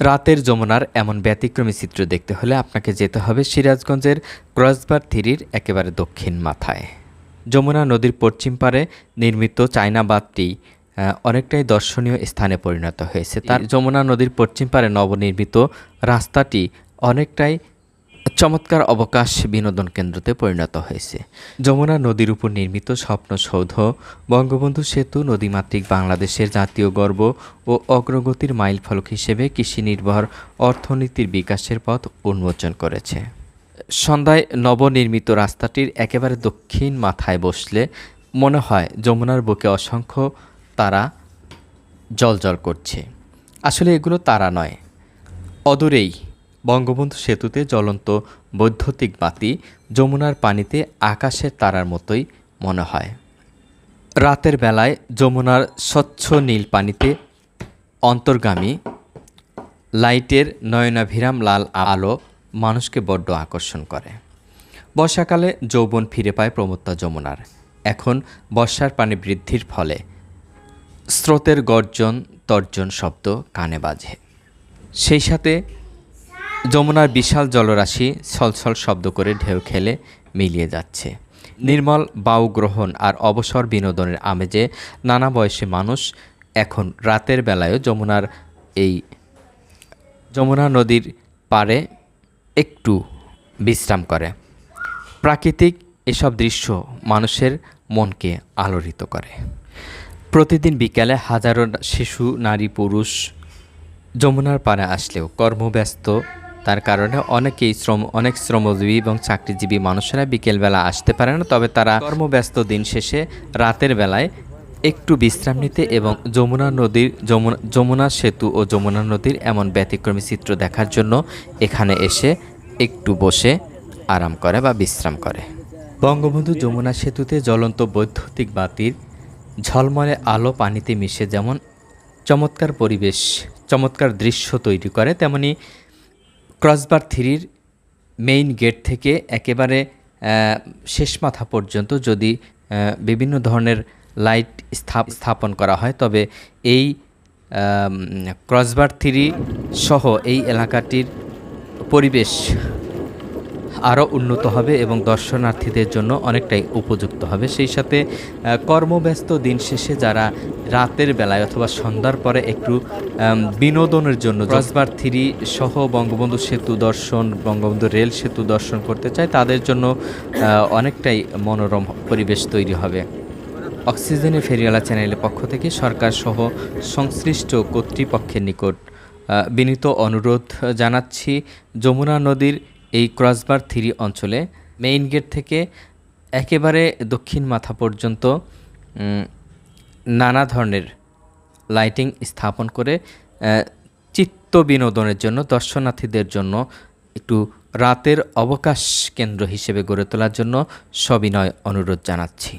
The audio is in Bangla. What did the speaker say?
রাতের যমুনার এমন ব্যতিক্রমী চিত্র দেখতে হলে আপনাকে যেতে হবে সিরাজগঞ্জের ক্রসবার থিরির একেবারে দক্ষিণ মাথায়। যমুনা নদীর পশ্চিম পারে নির্মিত চায়না বাঁধটি অনেকটাই দর্শনীয় স্থানে পরিণত হয়েছে। তার যমুনা নদীর পশ্চিম পারে নবনির্মিত রাস্তাটি অনেকটাই চমৎকার অবকাশ বিনোদন কেন্দ্রতে পরিণত হয়েছে। যমুনা নদীর উপর নির্মিত স্বপ্নসৌধ বঙ্গবন্ধু সেতু নদীমাতৃক বাংলাদেশের জাতীয় গর্ব ও অগ্রগতির মাইলফলক হিসেবে কৃষি নির্ভর অর্থনীতির বিকাশের পথ উন্মোচন করেছে। সন্ধ্যায় নবনির্মিত রাস্তাটির একেবারে দক্ষিণ মাথায় বসলে মনে হয় যমুনার বুকে অসংখ্য তারা জলজল করছে। আসলে এগুলো তারা নয়, অদূরেই বঙ্গবন্ধু সেতুতে জ্বলন্ত বৈদ্যুতিক বাতি যমুনার পানিতে আকাশের তারার মতোই মনে হয়। রাতের বেলায় যমুনার স্বচ্ছ নীল পানিতে অন্তর্গামী লাইটের নয়নাভিরাম লাল আলো মানুষকে বড্ড আকর্ষণ করে। বর্ষাকালে যৌবন ফিরে পায় প্রমত্তা যমুনার। এখন বর্ষার পানি বৃদ্ধির ফলে স্রোতের গর্জন তর্জন শব্দ কানে বাজে। সেই সাথে যমুনার বিশাল জলরাশি ছলছল শব্দ করে ঢেউ খেলে মিলিয়ে যাচ্ছে। নির্মল বায়ু গ্রহণ আর অবসর বিনোদনের আমেজে নানা বয়সী মানুষ এখন রাতের বেলায়ও যমুনার এই যমুনা নদীর পাড়ে একটু বিশ্রাম করে। প্রাকৃতিক এসব দৃশ্য মানুষের মনকে আলোড়িত করে। প্রতিদিন বিকেলে হাজারো শিশু, নারী, পুরুষ যমুনার পাড়ে আসলেও কর্মব্যস্ত তার কারণে অনেকেই শ্রম, অনেক শ্রমজীবী এবং চাকরিজীবী মানুষেরা বিকেলবেলা আসতে পারে না, তবে তারা কর্মব্যস্ত দিন শেষে রাতের বেলায় একটু বিশ্রাম নিতে এবং যমুনা নদীর, যমুনা সেতু ও যমুনা নদীর এমন ব্যতিক্রমী চিত্র দেখার জন্য এখানে এসে একটু বসে আরাম করে বা বিশ্রাম করে। বঙ্গবন্ধু যমুনা সেতুতে জ্বলন্ত বৈদ্যুতিক বাতির ঝলমলে আলো পানিতে মিশে যেমন চমৎকার পরিবেশ, চমৎকার দৃশ্য তৈরি করে, তেমনি ক্রসবার থ্রির মেইন গেট থেকে একেবারে শেষ মাথা পর্যন্ত যদি বিভিন্ন ধরনের লাইট স্থাপ- স্থাপন করা হয়, তবে এই ক্রসবার থ্রি সহ এই এলাকাটির পরিবেশ আরও উন্নত হবে এবং দর্শনার্থীদের জন্য অনেকটাই উপযুক্ত হবে। সেই সাথে কর্মব্যস্ত দিন শেষে যারা রাতের বেলায় অথবা সন্ধ্যার পরে একটু বিনোদনের জন্য ক্রসবার থ্রি সহ বঙ্গবন্ধু সেতু দর্শন বঙ্গবন্ধু রেল সেতু দর্শন করতে চায় তাদের জন্য অনেকটাই মনোরম পরিবেশ তৈরি হবে। অক্সিজেনের ফেরিওয়ালা চ্যানেলের পক্ষ থেকে সরকার সহ সংশ্লিষ্ট কর্তৃপক্ষের নিকট বিনীত অনুরোধ জানাচ্ছি। যমুনা নদীর এই ক্রসবার থ্রি অঞ্চলে মেইন গেট থেকে একেবারে দক্ষিণ মাথা পর্যন্ত নানা ধরনের লাইটিং স্থাপন করে চিত্ত বিনোদনের জন্য, দর্শনার্থীদের জন্য একটু রাতের অবকাশ কেন্দ্র হিসেবে গড়ে তোলার জন্য সবিনয় অনুরোধ জানাচ্ছি।